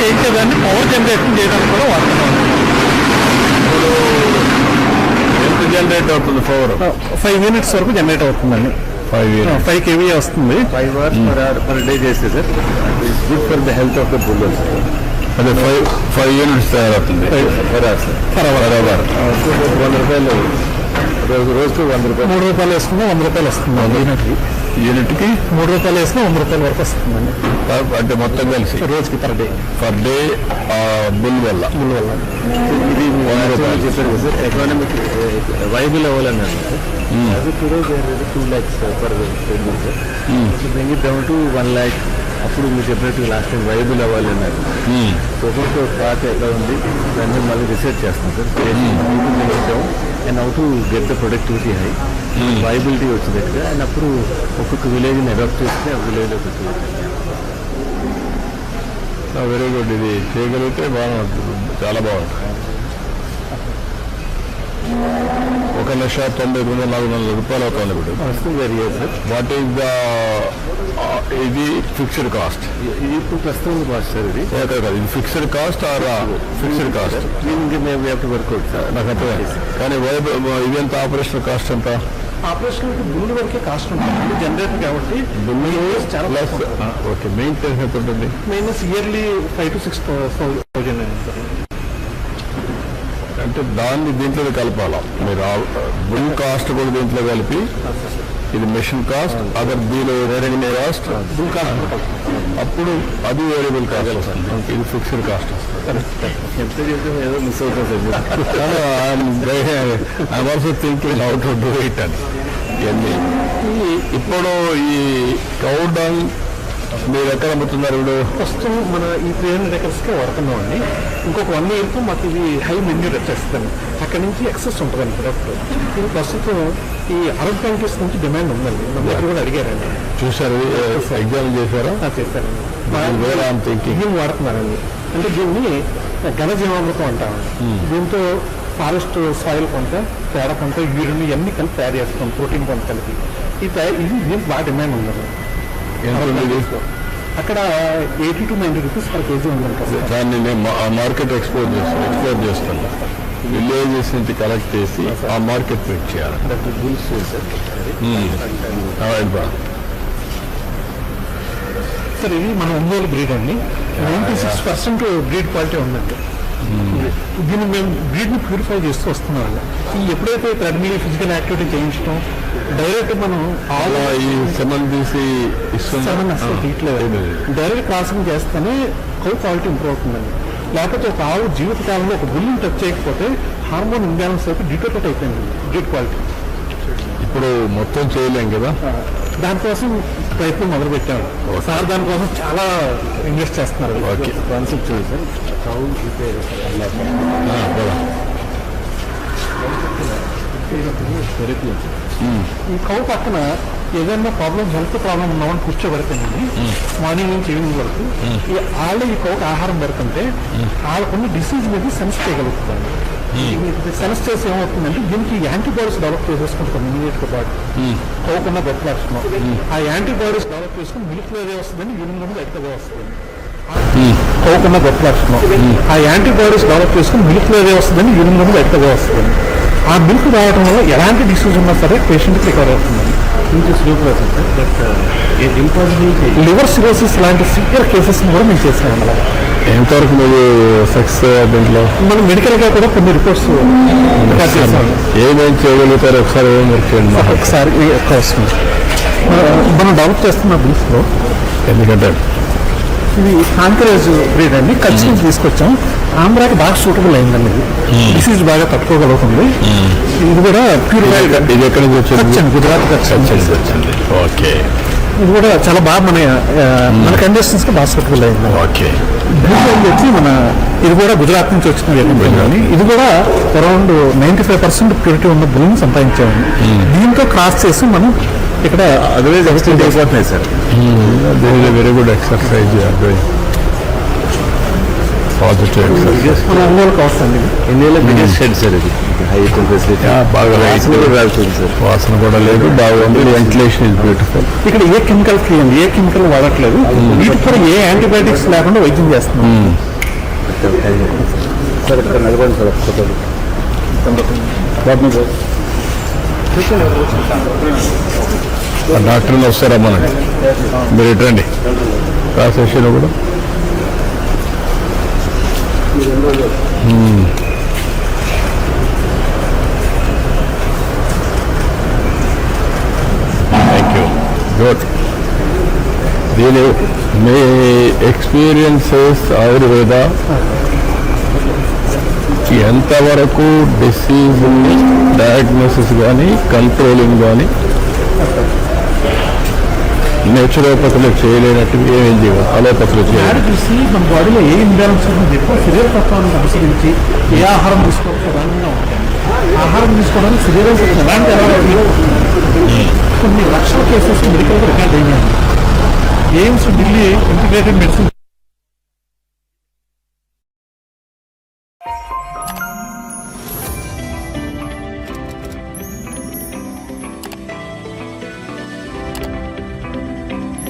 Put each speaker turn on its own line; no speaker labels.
చేయించేదాన్ని power generation చేయడానికి కూడా వాడుతున్నాం.
ఎంత జనరేట్ అవుతుంది పవర్
ఫైవ్ యూనిట్స్ వరకు జనరేట్ అవుతుందండి.
ఫైవ్
ఫైవ్ కేవీ వస్తుంది.
Five hours per hour per day చేస్తే sir it's good for the health of the boiler
అదే ఫైవ్ ఫైవ్ యూనిట్స్ తయారవుతుంది
పర్ అవర్ సార్
hour.
బరాబర్
వంద రూపాయలు రోజు రోజుకు వంద రూపాయలు
మూడు రూపాయలు వేసుకున్నా వంద రూపాయలు వస్తుంది. యూనిట్కి
యూనిట్కి
మూడు రూపాయలు వేసినా వంద రూపాయల వరకు వస్తుందండి.
అంటే మొత్తం కలిసి?
రోజుకి per day.
Per day bull వల్ల?
బిల్ వల్ల.
ఇది చెప్పారు sir. Economic viable అవ్వాలన్నారు as today two lakhs per sir bring it down to one lakh అప్పుడు మీరు చెప్పినట్టు లాస్ట్ టైం వైబుల్ అవ్వాలన్నారు సో ఒక్కొక్క పార్ట్ ఎట్లా ఉంది? దాన్ని మళ్ళీ రిసర్చ్ చేస్తాం sir and how to get the productivity high viability వచ్చినట్టుగా అండ్ అప్పుడు ఒక్కొక్క విలేజ్ని అడాప్ట్ చేస్తే ఆ విలేజ్లో పెట్టవచ్చు
వెరీ గుడ్ ఇది చేయగలిగితే బాగుంటుంది. చాలా బాగుంటుంది. ఒక లక్ష తొంభై తొమ్మిది నాలుగు వందల రూపాయలు అవుతుంది ఇప్పుడు. వాట్ ఈస్ ద ఇది ఫిక్స్డ్ కాస్ట్
ఇప్పుడు ప్రస్తుతం కాస్ట్ సార్ ఇది.
కాదు ఇది fixed cost or fixed cost
దీనికి మేము వర్కౌట్ సార్
నాకు అర్థమైంది కానీ వైబ్ ఇది ఎంత ఆపరేషన్ కాస్ట్ ఎంత?
ఆపరేషన్ బిల్లు వరకే కాస్ట్ ఉంటుంది. జనరేటర్ కాబట్టి చాలా
ప్లస్ ఓకే మెయింటెనెన్స్ ఎంత ఉంటుంది?
Minus yearly five to six thousand
అంటే దాన్ని దీంట్లో కలపాలా? మీరు బుల్ కాస్ట్ కూడా దీంట్లో కలిపి ఇది మెషిన్ కాస్ట్ అదర్ దీని రెవెన్యూ కాస్ట్.
బిల్ కాస్ట్
అప్పుడు అది వేరియబుల్ కాస్ట్ ఇది ఫిక్స్డ్ కాస్ట్
ఎంత చెప్తే ఏదో మిస్ అవుతుంది
I also thinking how to do it అని. ఇవన్నీ. ఇప్పుడు ఈ కౌడన్ మీరు ఎక్కడ అమ్ముతున్నారు ఇప్పుడు?
ప్రస్తుతం మన ఈ త్రీ హండ్రెడ్ ఎకర్స్కే వాడుతున్నాం అండి. ఇంకొక వన్ ఇయర్తో మాకు ఇది హై మెన్యూ వచ్చేస్తుంది అక్కడ నుంచి ఎక్సెస్ ఉంటుందండి ప్రొడక్ట్ ఇది ప్రస్తుతం ఈ అరబ్ కంట్రీస్ నుంచి డిమాండ్ ఉందండి. మన దగ్గర కూడా అడిగారండి.
చూసారు ఎగ్జామ్ చేశారా.
చేశారండి. దీన్ని వాడుతున్నారండి? అంటే దీన్ని ఘనజీవామృతం అంటామండి దీంతో ఫారెస్ట్ సాయిల్ కొంత పేడ కొంత యూరిన్ ఇవన్నీ కలిపి తయారు చేస్తాం ప్రోటీన్ కొంత కలిపి. ఈ తయారు ఇది దీనికి బాగా డిమాండ్ ఉందండి? అక్కడ eighty to ninety rupees per KG ప్రస్తుతం.
దాన్ని నేను ఆ మార్కెట్ ఎక్స్పోర్ట్ చేస్తాను ఎక్స్పోర్ట్ చేస్తాను విలేజెస్ నుంచి కలెక్ట్ చేసి ఆ మార్కెట్ పెట్ చేయాలి.
సార్ ఇది మన ఒంగోలు బ్రీడ్ అండి. Ninety six percent breed quality ఉందండి. దీన్ని మేము బ్రీడ్ని ప్యూరిఫై చేస్తూ వస్తున్నాం. ఈ ఎప్పుడైతే థ్రెడ్మిల్ ఫిజికల్ యాక్టివిటీ చేయించడం డైరెక్ట్ మనం
ఈ సెమన్ తీసి
అసలు తీయట్లేదు డైరెక్ట్ క్రాసింగ్ చేస్తేనే కౌ క్వాలిటీ ఇంప్రూవ్ అవుతుందండి. లేకపోతే ఒక ఆవు జీవిత కాలంలో ఒక బుల్లిని టచ్ చేయకపోతే హార్మోన్ ఇంబ్యాలెన్స్ అయితే డిటోకేట్ అయిపోయింది. బ్రీడ్ క్వాలిటీ
ఇప్పుడు మొత్తం చేయలేం కదా?
దానికోసం ప్రయత్నం మొదలు పెట్టాము సార్ దానికోసం చాలా ఇన్వెస్ట్ చేస్తున్నారు.
ఓకే.
కాన్సెప్ట్ చూడండి సార్ కౌ రిపేర్
ఆ, పోదాం.
థెరపీ
ఈ కౌ పక్కన ఏదైనా ప్రాబ్లం హెల్త్ ప్రాబ్లం ఉన్నామని కూర్చోబెడతానండి. మార్నింగ్ నుంచి ఈవినింగ్ వరకు. ఈ వాళ్ళ ఈ కౌకి ఆహారం పెడుతుంటే వాళ్ళకున్న డిసీజ్ మీద సెన్స్ చేయగలుగుతుంది సెన్స్ చేసి ఏమవుతుందంటే దీనికి యాంటీబాడీస్ డెవలప్ చేసేసుకుంటాం ఇమీడియట్గా బాడీ. కౌకున్న గొప్ప లక్షణం ఆ యాంటీబాడీస్ డెవలప్ చేసుకుని మిల్క్ అదే వస్తుందండి ఈవినింగ్ కూడా ఎక్కువగా వస్తుంది కౌకున్న గొప్ప లక్షణం ఆ యాంటీబాడీస్ డెవలప్ చేసుకుని మిల్క్ అదే వస్తుందని ఈవినింగ్ కూడా ఎక్కువగా వస్తుంది ఆ మిల్క్ రావడం వల్ల ఎలాంటి డిసీజ్ ఉన్నా సరే పేషెంట్కి రికవర్ అవుతుందండి
ఇంకో slow process sir but impossible
liver cirrhosis లాంటి సివియర్ కేసెస్ కూడా మేము చేసాం అలా
ఎంతవరకు మీరు సక్సెస్ దీంట్లో?
మనం మెడికల్గా కూడా కొన్ని రిపోర్ట్స్ రికార్డ్ చేసాం
ఏమేం చేయగలుగుతారు? ఒకసారి ఏం వర్క్ చేయండి.
ఒకసారి మనం డెవలప్ చేస్తున్న బీఫ్లో
ఎందుకంటే
ఇది కాంకరేజ్ బ్రీడ్ అండి. నుంచి తీసుకొచ్చాం. ఆంధ్రాకి బాగా సూటబుల్ అయిందండి డిసీజ్ బాగా తట్టుకోగలుగుతుంది ఇది కూడా ప్యూరిఫైడ్
ఇది ఎక్కడి నుంచి వచ్చింది?
కచ్చండి గుజరాత్
వచ్చింది. ఓకే
ఇది కూడా చాలా బాగా మన ఆ, మన కండిషన్స్కి బాగా సూటబుల్ అయింది.
ఓకే
బ్లూ అని చెప్పి మన ఇది కూడా గుజరాత్ నుంచి వచ్చిన ఇది కూడా around ninety five percent purity ఉన్న బుల్ని సంపాదించామండి దీంతో క్రాస్ చేసి మనం ఇక్కడ
అదర్వైజ్ ఎక్స్టెండ్ అయిపోతున్నాయి sir
very good exercise positive
shed sir ఇది? హై ఫెసిలిటీ
బాగా
వాసన కూడా సార్
వాసన కూడా లేదు బాగుంది వెంటిలేషన్ ఇస్ బ్యూటిఫుల్
ఇక్కడ ఏ కెమికల్ ఫ్రీ అండి? ఏ కెమికల్ వాడట్లేదు. వీటికి కూడా ఏ యాంటీబయాటిక్స్ లేకుండా వైద్యం చేస్తున్నాం
సార్ ఇక్కడ నడవండి సార్
డాక్టర్లు వస్తారా మనకి? మీరు క్లాస్ సెషన్ కూడా? థ్యాంక్ యూ గుడ్ దీని మీ ఎక్స్పీరియన్సెస్ ఆయుర్వేద ఎంతవరకు డిసీజ్ని డయాగ్నోసిస్ కానీ కంట్రోలింగ్ కానీ నేచురోపతులు చేయలేనట్టు ఏమేం చేయవు? అలోపతులు చేయాలి
చూసి మన బాడీలో ఏ ఇంబ్యాలెన్స్ ఉంటుందో చెప్పి. శరీర తత్వాన్ని అనుసరించి ఏ ఆహారం తీసుకోవాలి ఆహారం తీసుకోవడానికి శరీరం ఎలాంటి కొన్ని లక్షల కేసెస్ మెడికల్ రికార్డ్ అయ్యాయి ఎయిమ్స్ ఢిల్లీ ఇంటిగ్రేటెడ్ మెడిసిన్